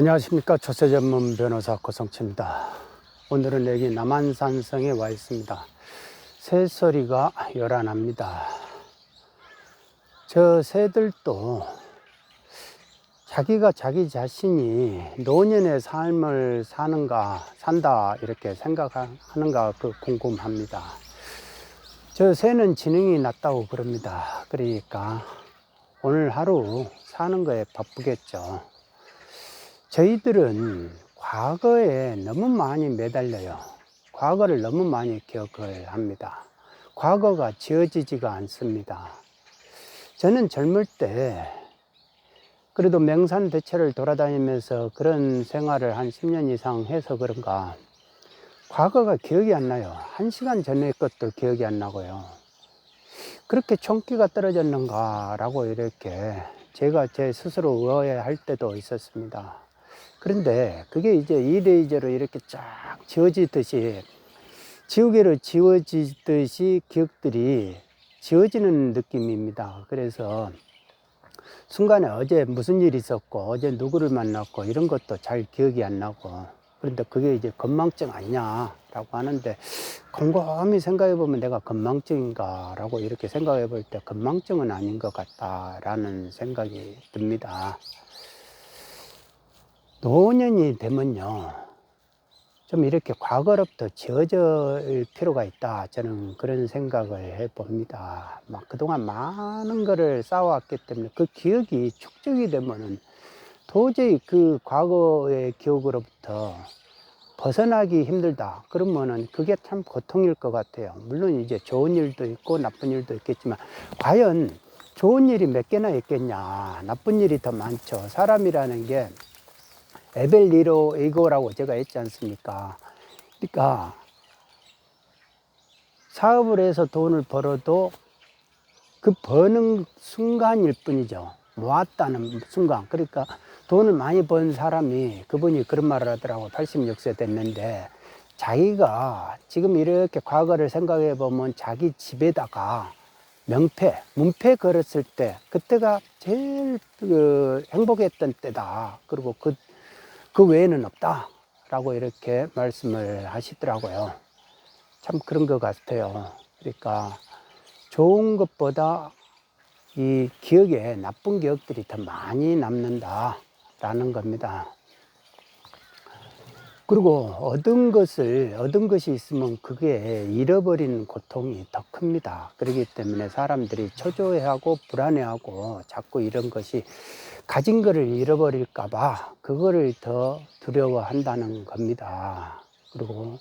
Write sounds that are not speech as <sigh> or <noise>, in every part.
안녕하십니까 조세 전문 변호사 고성치입니다. 오늘은 여기 남한산성에 와 있습니다. 새소리가 요란합니다. 저 새들도 자기가 자기 자신이 노년의 삶을 사는가 산다 이렇게 생각하는가 그 궁금합니다. 저 새는 지능이 낮다고 그럽니다. 그러니까 오늘 하루 사는 거에 바쁘겠죠. 저희들은 과거에 너무 많이 매달려요. 과거를 너무 많이 기억을 합니다. 과거가 지워지지가 않습니다. 저는 젊을 때 그래도 명산 대체를 돌아다니면서 그런 생활을 한 10년 이상 해서 그런가 과거가 기억이 안 나요. 한 시간 전의 것도 기억이 안 나고요. 그렇게 총기가 떨어졌는가라고 이렇게 제가 제 스스로 의아해 할 때도 있었습니다. 그런데 그게 이제 이 레이저로 이렇게 쫙 지워지듯이 지우개로 지워지듯이 기억들이 지워지는 느낌입니다. 그래서 순간에 어제 무슨 일이 있었고 어제 누구를 만났고 이런 것도 잘 기억이 안 나고 그런데 그게 이제 건망증 아니냐라고 하는데 곰곰이 생각해 보면 내가 건망증인가라고 이렇게 생각해 볼 때 건망증은 아닌 것 같다라는 생각이 듭니다. 노년이 되면요. 좀 이렇게 과거로부터 지워질 필요가 있다. 저는 그런 생각을 해 봅니다. 막 그동안 많은 거를 쌓아왔기 때문에 그 기억이 축적이 되면은 도저히 그 과거의 기억으로부터 벗어나기 힘들다. 그러면은 그게 참 고통일 것 같아요. 물론 이제 좋은 일도 있고 나쁜 일도 있겠지만 과연 좋은 일이 몇 개나 있겠냐. 나쁜 일이 더 많죠. 사람이라는 게 에벨리로 에고라고 제가 했지 않습니까? 그러니까 사업을 해서 돈을 벌어도 그 버는 순간일 뿐이죠. 모았다는 순간. 그러니까 돈을 많이 번 사람이 그분이 그런 말을 하더라고. 86세 됐는데 자기가 지금 이렇게 과거를 생각해 보면 자기 집에다가 명패, 문패 걸었을 때 그때가 제일 그 행복했던 때다. 그리고 그, 그 외에는 없다. 라고 이렇게 말씀을 하시더라고요. 참 그런 것 같아요. 그러니까 좋은 것보다 이 기억에 나쁜 기억들이 더 많이 남는다라는 겁니다. 그리고 얻은 것을 얻은 것이 있으면 그게 잃어버리는 고통이 더 큽니다. 그렇기 때문에 사람들이 초조해하고 불안해하고 자꾸 이런 것이 가진 거를 잃어버릴까봐 그거를 더 두려워한다는 겁니다. 그리고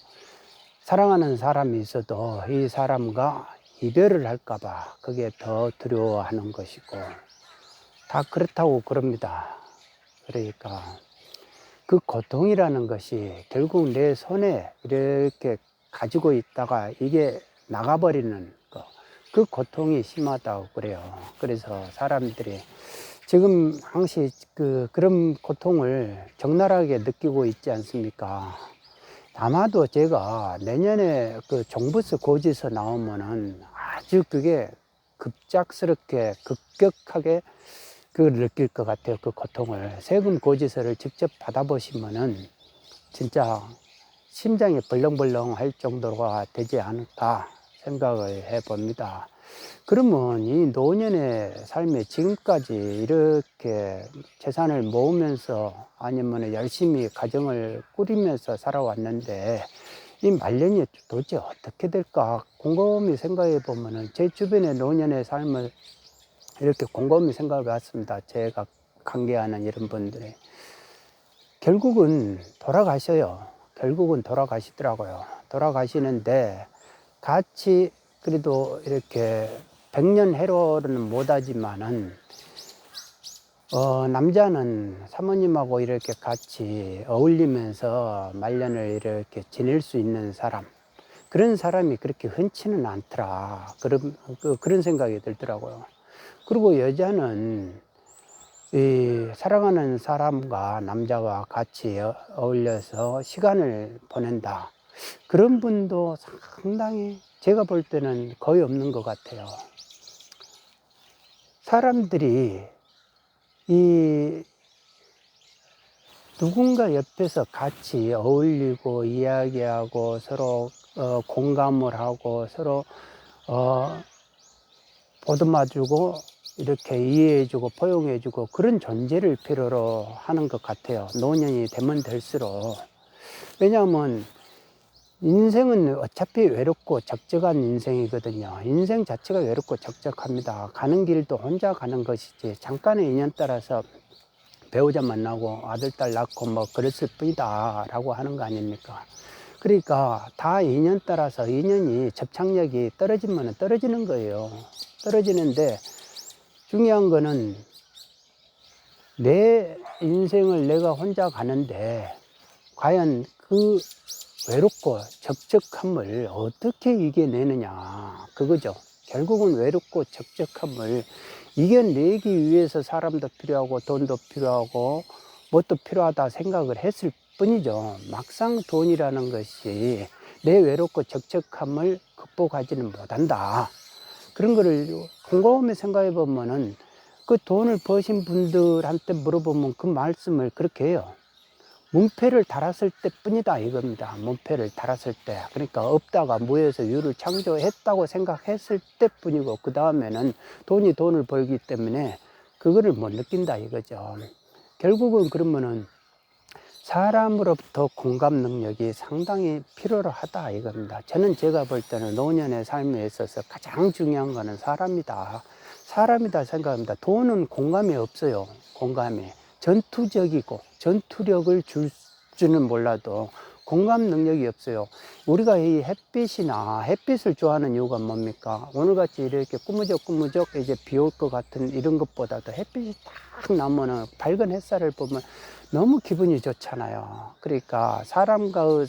사랑하는 사람이 있어도 이 사람과 이별을 할까봐 그게 더 두려워하는 것이고 다 그렇다고 그럽니다. 그러니까 그 고통이라는 것이 결국 내 손에 이렇게 가지고 있다가 이게 나가버리는 거, 그 고통이 심하다고 그래요. 그래서 사람들이 지금 항시 그 그런 고통을 적나라하게 느끼고 있지 않습니까? 아마도 제가 내년에 그 종부세 고지서 나오면은 아주 그게 급작스럽게 급격하게 그걸 느낄 것 같아요. 그 고통을. 세금 고지서를 직접 받아보시면은 진짜 심장이 벌렁벌렁 할 정도가 되지 않을까 생각을 해 봅니다. 그러면 이 노년의 삶에 지금까지 이렇게 재산을 모으면서 아니면 열심히 가정을 꾸리면서 살아왔는데 이 말년이 도대체 어떻게 될까 곰곰이 생각해 보면은 제 주변의 노년의 삶을 이렇게 곰곰이 생각해 봤습니다. 제가 관계하는 이런 분들이. 결국은 돌아가셔요. 결국은 돌아가시더라고요. 돌아가시는데 같이 그래도 이렇게 백년 해로는 못하지만은 어, 남자는 사모님하고 이렇게 같이 어울리면서 말년을 이렇게 지낼 수 있는 사람. 그런 사람이 그렇게 흔치는 않더라. 그런, 그, 그런 생각이 들더라고요. 그리고 여자는 이 사랑하는 사람과 남자와 같이 어- 어울려서 시간을 보낸다. 그런 분도 상당히 제가 볼 때는 거의 없는 것 같아요. 사람들이 이 누군가 옆에서 같이 어울리고 이야기하고 서로 어, 공감을 하고 서로 어, 보듬어주고 이렇게 이해해주고 포용해주고 그런 존재를 필요로 하는 것 같아요. 노년이 되면 될수록 왜냐하면 인생은 어차피 외롭고 적적한 인생이거든요. 인생 자체가 외롭고 적적합니다. 가는 길도 혼자 가는 것이지 잠깐의 인연 따라서 배우자 만나고 아들, 딸 낳고 뭐 그랬을 뿐이다 라고 하는 거 아닙니까? 그러니까 다 인연 따라서 인연이 접착력이 떨어지면 떨어지는 거예요. 떨어지는데 중요한 거는 내 인생을 내가 혼자 가는데 과연 그 외롭고 적적함을 어떻게 이겨내느냐 그거죠. 결국은 외롭고 적적함을 이겨내기 위해서 사람도 필요하고 돈도 필요하고 뭣도 필요하다 생각을 했을 뿐이죠. 막상 돈이라는 것이 내 외롭고 적적함을 극복하지는 못한다. 그런 거를 곰곰이 생각해 보면은 그 돈을 버신 분들한테 물어보면 그 말씀을 그렇게 해요. 문패를 달았을 때 뿐이다 이겁니다. 문패를 달았을 때. 그러니까 없다가 무에서 유를 창조했다고 생각했을 때 뿐이고, 그 다음에는 돈이 돈을 벌기 때문에 그거를 못 느낀다 이거죠. 결국은 그러면은 사람으로부터 공감 능력이 상당히 필요로 하다 이겁니다. 저는 제가 볼 때는 노년의 삶에 있어서 가장 중요한 거는 사람이다. 사람이다 생각합니다. 돈은 공감이 없어요. 공감이. 전투적이고 전투력을 줄 줄은 몰라도 공감 능력이 없어요. 우리가 이 햇빛이나 햇빛을 좋아하는 이유가 뭡니까? 오늘같이 이렇게 꾸무적 꾸무적 이제 비 올 것 같은 이런 것보다도 햇빛이 딱 나면은 밝은 햇살을 보면 너무 기분이 좋잖아요. 그러니까 사람과의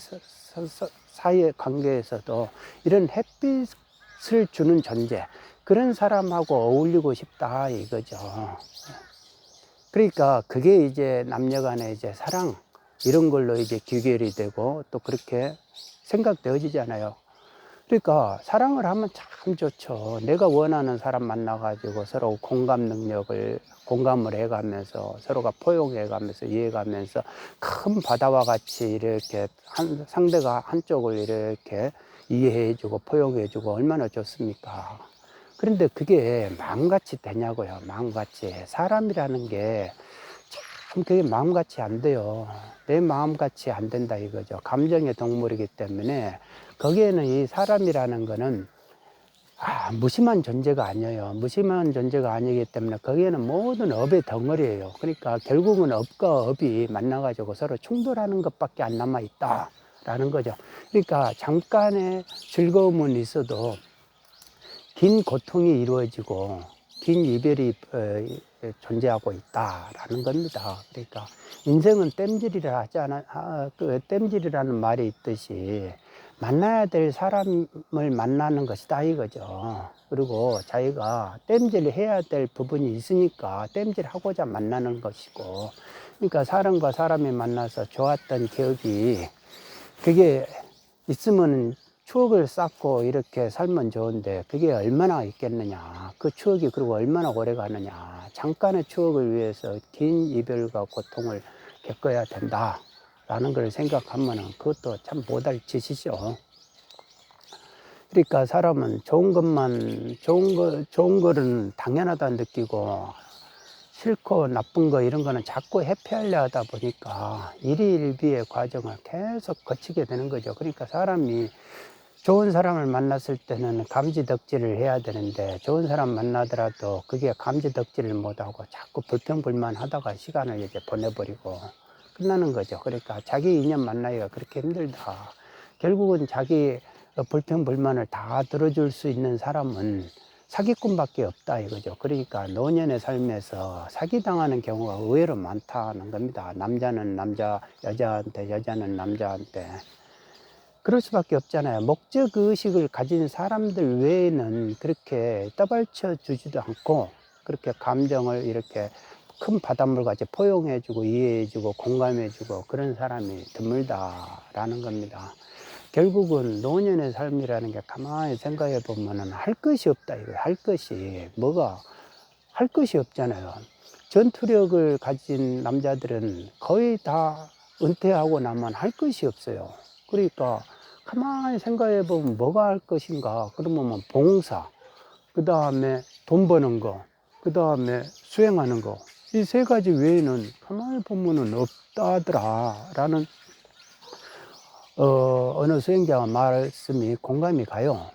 사이의 관계에서도 이런 햇빛을 주는 존재, 그런 사람하고 어울리고 싶다 이거죠. 그러니까 그게 이제 남녀 간의 이제 사랑, 이런 걸로 이제 귀결이 되고 또 그렇게 생각되어지잖아요. 그러니까 사랑을 하면 참 좋죠. 내가 원하는 사람 만나가지고 서로 공감 능력을 공감을 해가면서 서로가 포용해가면서 이해가면서 큰 바다와 같이 이렇게 한, 상대가 한쪽을 이렇게 이해해주고 포용해주고 얼마나 좋습니까? 그런데 그게 마음같이 되냐고요. 마음같이 사람이라는 게 참 그게 마음같이 안 돼요. 내 마음같이 안 된다 이거죠. 감정의 동물이기 때문에 거기에는 이 사람이라는 거는 아, 무심한 존재가 아니에요. 무심한 존재가 아니기 때문에 거기에는 모든 업의 덩어리예요. 그러니까 결국은 업과 업이 만나가지고 서로 충돌하는 것밖에 안 남아 있다라는 거죠. 그러니까 잠깐의 즐거움은 있어도 긴 고통이 이루어지고 긴 이별이 어, 존재하고 있다라는 겁니다. 그러니까 인생은 땜질이라 하지 않아, 아, 그 땜질이라는 말이 있듯이 만나야 될 사람을 만나는 것이다 이거죠. 그리고 자기가 땜질을 해야 될 부분이 있으니까 땜질하고자 만나는 것이고, 그러니까 사람과 사람이 만나서 좋았던 기억이 그게 있으면 추억을 쌓고 이렇게 살면 좋은데 그게 얼마나 있겠느냐. 그 추억이 그리고 얼마나 오래 가느냐. 잠깐의 추억을 위해서 긴 이별과 고통을 겪어야 된다. 라는 걸 생각하면 그것도 참 못할 짓이죠. 그러니까 사람은 좋은 것만, 좋은 거, 좋은 거는 당연하다 느끼고 싫고 나쁜 거 이런 거는 자꾸 회피하려 하다 보니까 일희일비의 과정을 계속 거치게 되는 거죠. 그러니까 사람이 좋은 사람을 만났을 때는 감지덕지를 해야 되는데 좋은 사람 만나더라도 그게 감지덕지를 못하고 자꾸 불평불만 하다가 시간을 이제 보내버리고 끝나는 거죠. 그러니까 자기 인연 만나기가 그렇게 힘들다. 결국은 자기 불평불만을 다 들어줄 수 있는 사람은 사기꾼밖에 없다 이거죠. 그러니까 노년의 삶에서 사기당하는 경우가 의외로 많다는 겁니다. 남자는 남자, 여자한테, 여자는 남자한테. 그럴 수밖에 없잖아요. 목적 의식을 가진 사람들 외에는 그렇게 떠벌쳐 주지도 않고 그렇게 감정을 이렇게 큰 바닷물 같이 포용해주고 이해해주고 공감해주고 그런 사람이 드물다라는 겁니다. 결국은 노년의 삶이라는 게 가만히 생각해 보면은 할 것이 없다 이거예요. 할 것이 뭐가 할 것이 없잖아요. 전투력을 가진 남자들은 거의 다 은퇴하고 나면 할 것이 없어요. 그러니까 가만히 생각해 보면 뭐가 할 것인가? 그러면 뭐 봉사, 그 다음에 돈 버는 거, 그 다음에 수행하는 거. 이 세 가지 외에는 가만히 보면은 없다더라 라는 어, 어느 수행자가 말씀이 공감이 가요.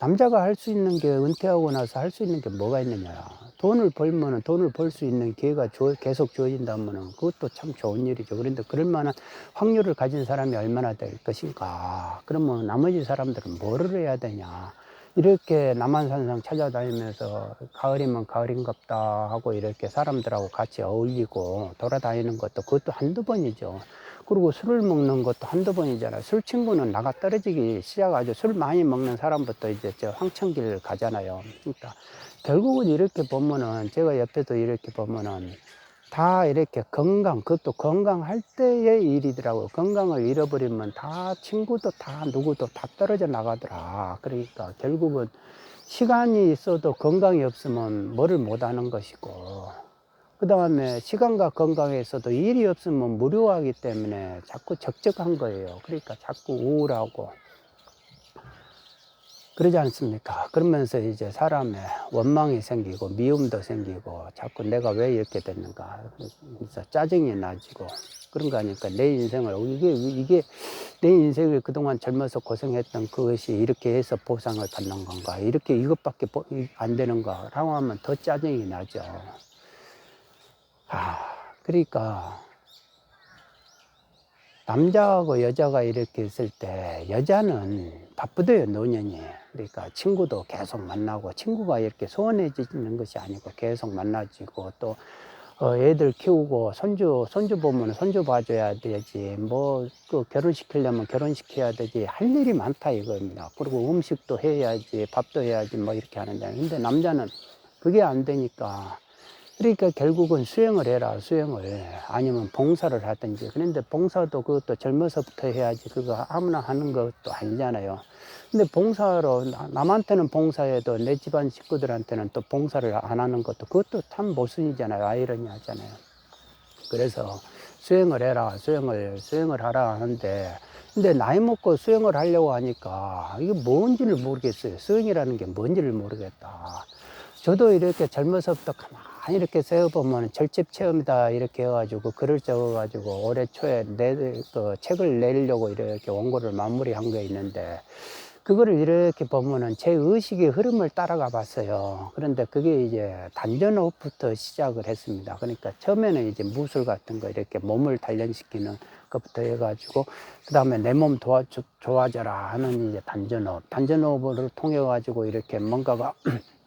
남자가 할 수 있는 게 은퇴하고 나서 할 수 있는 게 뭐가 있느냐. 돈을 벌면은 돈을 벌 수 있는 기회가 주- 계속 주어진다면은 그것도 참 좋은 일이죠. 그런데 그럴 만한 확률을 가진 사람이 얼마나 될 것인가. 그러면 나머지 사람들은 뭐를 해야 되냐. 이렇게 남한산성 찾아다니면서 가을이면 가을인갑다 하고 이렇게 사람들하고 같이 어울리고 돌아다니는 것도 그것도 한두 번이죠. 그리고 술을 먹는 것도 한두 번이잖아요. 술 친구는 나가 떨어지기 시작하죠. 술 많이 먹는 사람부터 이제 저 황천길 가잖아요. 그러니까 결국은 이렇게 보면은 제가 옆에도 이렇게 보면은 다 이렇게 건강, 그것도 건강할 때의 일이더라고요. 건강을 잃어버리면 다 친구도 다 누구도 다 떨어져 나가더라. 그러니까 결국은 시간이 있어도 건강이 없으면 뭐를 못 하는 것이고, 그 다음에 시간과 건강에 있어도 일이 없으면 무료하기 때문에 자꾸 적적한 거예요. 그러니까 자꾸 우울하고, 그러지 않습니까? 그러면서 이제 사람의 원망이 생기고 미움도 생기고 자꾸 내가 왜 이렇게 됐는가 그래서 짜증이 나지고 그런 거 하니까 내 인생을 이게 이게 내 인생을 그동안 젊어서 고생했던 그것이 이렇게 해서 보상을 받는 건가 이렇게 이것밖에 보- 안 되는가라고 하면 더 짜증이 나죠. 아 그러니까 남자하고 여자가 이렇게 있을 때 여자는 바쁘대요 노년이. 그러니까 친구도 계속 만나고 친구가 이렇게 소원해지는 것이 아니고 계속 만나지고 또 어, 애들 키우고 손주 손주 보면 손주 봐줘야 되지. 뭐 그 결혼시키려면 결혼시켜야 되지. 할 일이 많다 이겁니다. 그리고 음식도 해야지 밥도 해야지 뭐 이렇게 하는데. 근데 남자는 그게 안 되니까 그러니까 결국은 수행을 해라, 수행을. 아니면 봉사를 하든지. 그런데 봉사도 그것도 젊어서부터 해야지. 그거 아무나 하는 것도 아니잖아요. 근데 봉사로, 나- 남한테는 봉사해도 내 집안 식구들한테는 또 봉사를 안 하는 것도 그것도 참 모순이잖아요. 아이러니 하잖아요. 그래서 수행을 해라, 수행을, 수행을 하라 하는데, 근데 나이 먹고 수행을 하려고 하니까 이게 뭔지를 모르겠어요. 수행이라는 게 뭔지를 모르겠다. 저도 이렇게 젊어서부터 가만 히 이렇게 세어보면 절집 체험이다 이렇게 해가지고 글을 적어가지고 올해 초에 내, 그 책을 내려고 이렇게 원고를 마무리한 게 있는데 그거를 이렇게 보면은 제 의식의 흐름을 따라가 봤어요. 그런데 그게 이제 단전호흡부터 시작을 했습니다. 그러니까 처음에는 이제 무술 같은 거 이렇게 몸을 단련시키는 것부터 해가지고 그 다음에 내 몸 도와 좋아져라 하는 이제 단전호흡, 단전호흡을 통해 가지고 이렇게 뭔가가 <clears throat>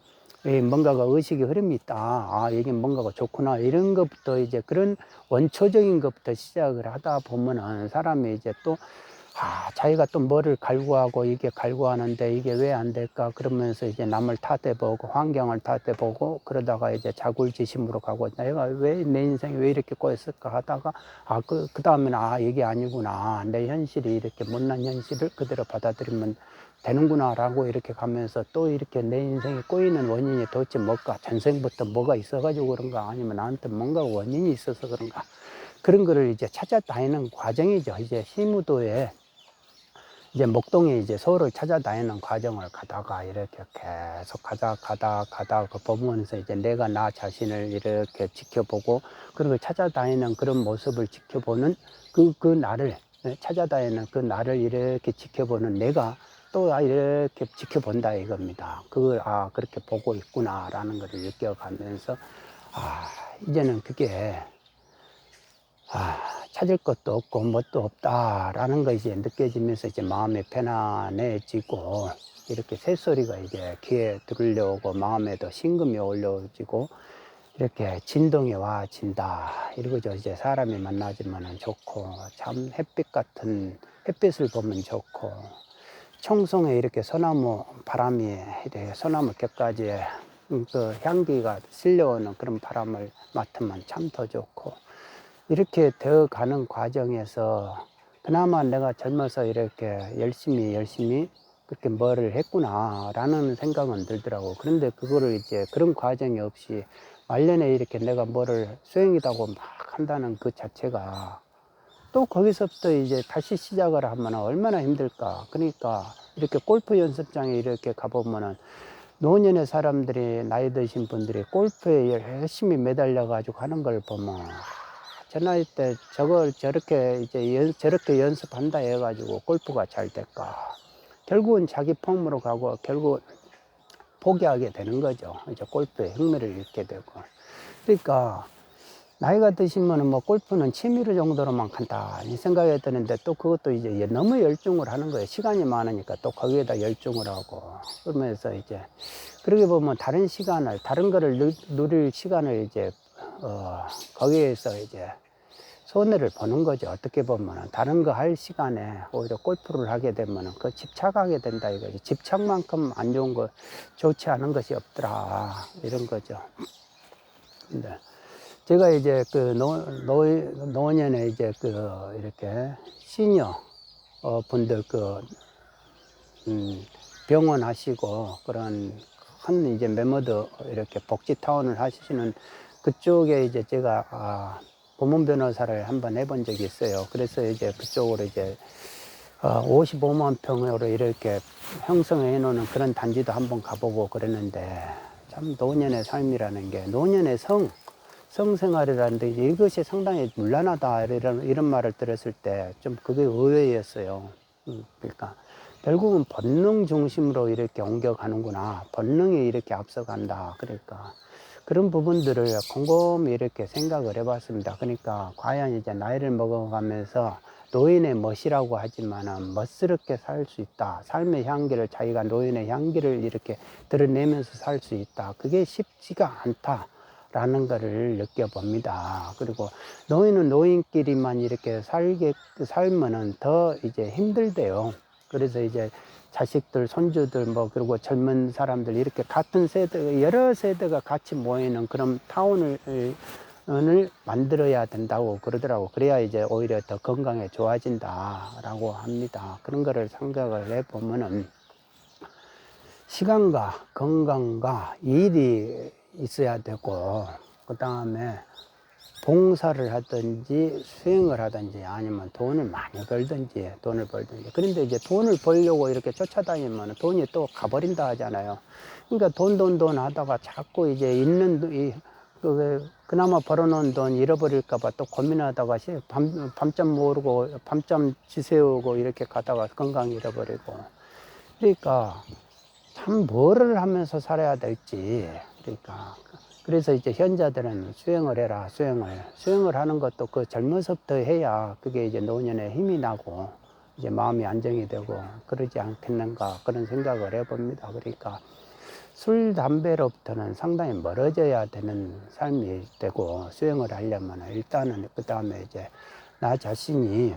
예, 뭔가가 의식의 흐름이 있다. 아, 이게 뭔가가 좋구나. 이런 것부터 이제 그런 원초적인 것부터 시작을 하다 보면은 사람이 이제 또, 아, 자기가 또 뭐를 갈구하고 이게 갈구하는데 이게 왜 안 될까? 그러면서 이제 남을 탓해보고 환경을 탓해보고 그러다가 이제 자굴지심으로 가고 내가 왜 내 인생이 왜 이렇게 꼬였을까 하다가 아, 그, 그 다음에는 아, 이게 아니구나. 내 현실이 이렇게 못난 현실을 그대로 받아들이면 되는구나라고 이렇게 가면서 또 이렇게 내 인생이 꼬이는 원인이 도대체 뭘까? 전생부터 뭐가 있어가지고 그런가? 아니면 나한테 뭔가 원인이 있어서 그런가? 그런 거를 이제 찾아다니는 과정이죠. 이제 시무도에 이제 목동에 이제 서울을 찾아다니는 과정을 가다가 이렇게 계속 가다 가다 가다 그 보면서 이제 내가 나 자신을 이렇게 지켜보고 그리고 찾아다니는 그런 모습을 지켜보는 그, 그 나를 예, 찾아다니는 그 나를 이렇게 지켜보는 내가 또 아, 이렇게 지켜본다 이겁니다. 그걸 아 그렇게 보고 있구나라는 것을 느껴가면서 아 이제는 그게 아 찾을 것도 없고 뭣도 없다라는 것이 느껴지면서 이제 마음이 편안해지고 이렇게 새소리가 이제 귀에 들려오고 마음에도 심금이 올려지고 이렇게 진동이 와진다. 이러고저 이제 사람이 만나지면 좋고 참 햇빛 같은 햇빛을 보면 좋고 청송에 이렇게 소나무 바람이 이렇게 소나무 곁까지 그 향기가 실려오는 그런 바람을 맡으면 참 더 좋고 이렇게 되어 가는 과정에서 그나마 내가 젊어서 이렇게 열심히 열심히 그렇게 뭐를 했구나라는 생각은 들더라고. 그런데 그거를 이제 그런 과정이 없이 말년에 이렇게 내가 뭐를 수행이다고 막 한다는 그 자체가 또 거기서부터 이제 다시 시작을 하면 얼마나 힘들까. 그러니까 이렇게 골프 연습장에 이렇게 가보면은 노년의 사람들이 나이 드신 분들이 골프에 열심히 매달려 가지고 하는 걸 보면 아, 저 나이 때 저걸 저렇게 이제 연, 저렇게 연습한다 해가지고 골프가 잘 될까. 결국은 자기 폼으로 가고 결국 포기하게 되는 거죠. 이제 골프에 흥미를 잃게 되고. 그러니까 나이가 드시면은 뭐 골프는 취미로 정도로만 간단히 생각해야 되는데 또 그것도 이제 너무 열중을 하는 거예요. 시간이 많으니까 또 거기에다 열중을 하고 그러면서 이제 그러게 보면 다른 시간을 다른 거를 누- 누릴 시간을 이제 어 거기에서 이제 손해를 보는 거죠. 어떻게 보면은 다른 거 할 시간에 오히려 골프를 하게 되면은 그 집착하게 된다 이거지. 집착만큼 안 좋은 거 좋지 않은 것이 없더라 이런 거죠. 근데 제가 이제 그 노, 노, 노년에 이제 그 이렇게 시니어 어 분들 그 음, 병원 하시고 그런 큰 이제 메모드 이렇게 복지 타운을 하시는 그쪽에 이제 제가 아, 고문 변호사를 한번 해본 적이 있어요. 그래서 이제 그쪽으로 이제 어, 55만 평으로 이렇게 형성해 놓는 그런 단지도 한번 가보고 그랬는데 참 노년의 삶이라는 게 노년의 성 성생활이라는 데 이것이 상당히 문란하다 이런, 이런 말을 들었을 때 좀 그게 의외였어요. 음, 그러니까 결국은 본능 중심으로 이렇게 옮겨가는구나. 본능이 이렇게 앞서간다. 그러니까 그런 부분들을 곰곰이 이렇게 생각을 해봤습니다. 그러니까 과연 이제 나이를 먹어가면서 노인의 멋이라고 하지만은 멋스럽게 살 수 있다. 삶의 향기를 자기가 노인의 향기를 이렇게 드러내면서 살 수 있다. 그게 쉽지가 않다. 라는 거를 느껴봅니다. 그리고 노인은 노인끼리만 이렇게 살게, 살면은 더 이제 힘들대요. 그래서 이제 자식들, 손주들, 뭐, 그리고 젊은 사람들 이렇게 같은 세대, 여러 세대가 같이 모이는 그런 타운을 을 만들어야 된다고 그러더라고. 그래야 이제 오히려 더 건강에 좋아진다라고 합니다. 그런 거를 생각을 해보면은 시간과 건강과 일이 있어야 되고, 그 다음에 봉사를 하든지 수행을 하든지 아니면 돈을 많이 벌든지 돈을 벌든지. 그런데 이제 돈을 벌려고 이렇게 쫓아다니면 돈이 또 가버린다 하잖아요. 그러니까 돈 돈 돈 하다가 자꾸 이제 있는 돈- 이 그, 그나마 벌어놓은 돈 잃어버릴까봐 또 고민하다가 시- 밤, 밤잠 모르고 밤잠 지새우고 이렇게 가다가 건강 잃어버리고. 그러니까 참 뭐를 하면서 살아야 될지 그러니까. 그래서 이제 현자들은 수행을 해라 수행을. 수행을 하는 것도 그 젊어서부터 해야 그게 이제 노년에 힘이 나고 이제 마음이 안정이 되고 그러지 않겠는가 그런 생각을 해봅니다. 그러니까 술 담배로부터는 상당히 멀어져야 되는 삶이 되고 수행을 하려면 일단은 그 다음에 이제 나 자신이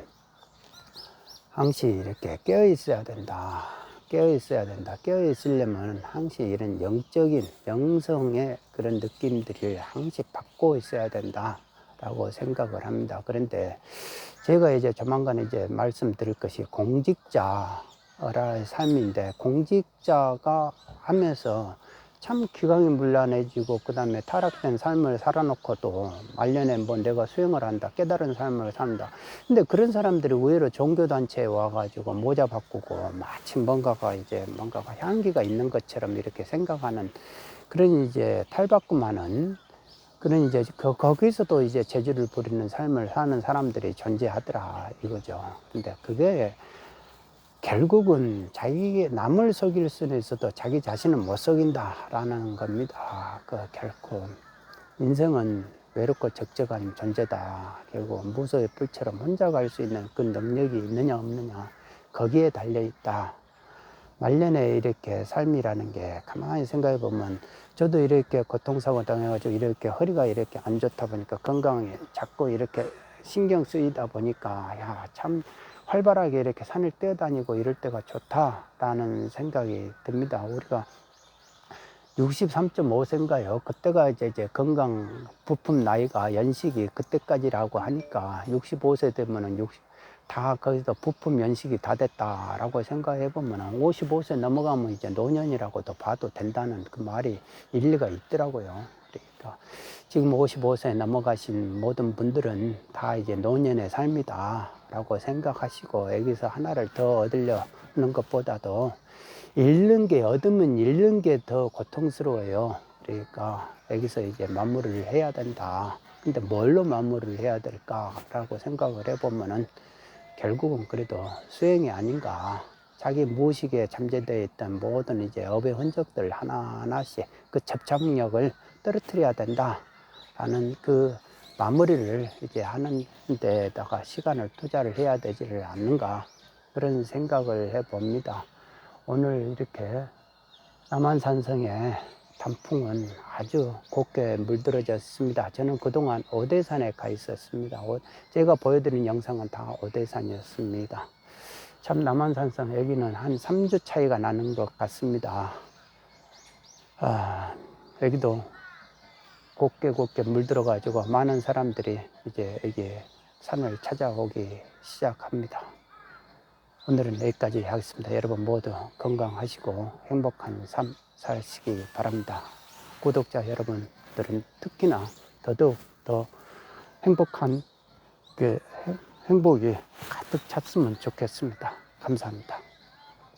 항시 이렇게 깨어 있어야 된다. 깨어 있어야 된다. 깨어 있으려면 항시 이런 영적인 영성의 그런 느낌들을 항시 받고 있어야 된다. 라고 생각을 합니다. 그런데 제가 이제 조만간 이제 말씀드릴 것이 공직자라의 삶인데 공직자가 하면서 참 기강이 문란해지고 그 다음에 타락된 삶을 살아놓고도 말년에 뭐 내가 수행을 한다 깨달은 삶을 산다. 근데 그런 사람들이 의외로 종교단체에 와가지고 모자 바꾸고 마치 뭔가가 이제 뭔가가 향기가 있는 것처럼 이렇게 생각하는 그런 이제 탈바꿈하는 그런 이제 그, 거기서도 이제 재주를 부리는 삶을 사는 사람들이 존재하더라 이거죠. 근데 그게 결국은 자기 남을 속일 수는 있어도 자기 자신은 못 속인다라는 겁니다. 그 결코 인생은 외롭고 적적한 존재다. 결국 무소의 뿔처럼 혼자 갈 수 있는 그 능력이 있느냐 없느냐 거기에 달려 있다. 말년에 이렇게 삶이라는 게 가만히 생각해 보면 저도 이렇게 고통사고 당해가지고 이렇게 허리가 이렇게 안 좋다 보니까 건강에 자꾸 이렇게 신경 쓰이다 보니까 야 참 활발하게 이렇게 산을 뛰어다니고 이럴 때가 좋다라는 생각이 듭니다. 우리가 63.5세인가요? 그때가 이제, 이제 건강 부품 나이가 연식이 그때까지라고 하니까 65세 되면은 60, 다 거기서 부품 연식이 다 됐다라고 생각해 보면은 55세 넘어가면 이제 노년이라고도 봐도 된다는 그 말이 일리가 있더라고요. 그래서 지금 55세 넘어가신 모든 분들은 다 이제 노년의 삶이다 라고 생각하시고 여기서 하나를 더 얻으려는 것보다도 잃는 게 얻으면 잃는 게 더 고통스러워요. 그러니까 여기서 이제 마무리를 해야 된다. 근데 뭘로 마무리를 해야 될까라고 생각을 해보면은 결국은 그래도 수행이 아닌가. 자기 무의식에 잠재되어 있던 모든 이제 업의 흔적들 하나하나씩 그 접착력을 떨어뜨려야 된다라는 그 마무리를 이제 하는 데다가 시간을 투자를 해야 되지를 않는가 그런 생각을 해 봅니다. 오늘 이렇게 남한산성의 단풍은 아주 곱게 물들어졌습니다. 저는 그동안 오대산에 가 있었습니다. 오- 제가 보여드린 영상은 다 오대산이었습니다. 참 남한산성 여기는 한 3주 차이가 나는 것 같습니다. 아, 여기도 곱게 곱게 물들어가지고 많은 사람들이 이제 여기 산을 찾아오기 시작합니다. 오늘은 여기까지 하겠습니다. 여러분 모두 건강하시고 행복한 삶 사시기 바랍니다. 구독자 여러분들은 특히나 더더욱 더 행복한 그 행- 행복이 가득 찼으면 좋겠습니다. 감사합니다.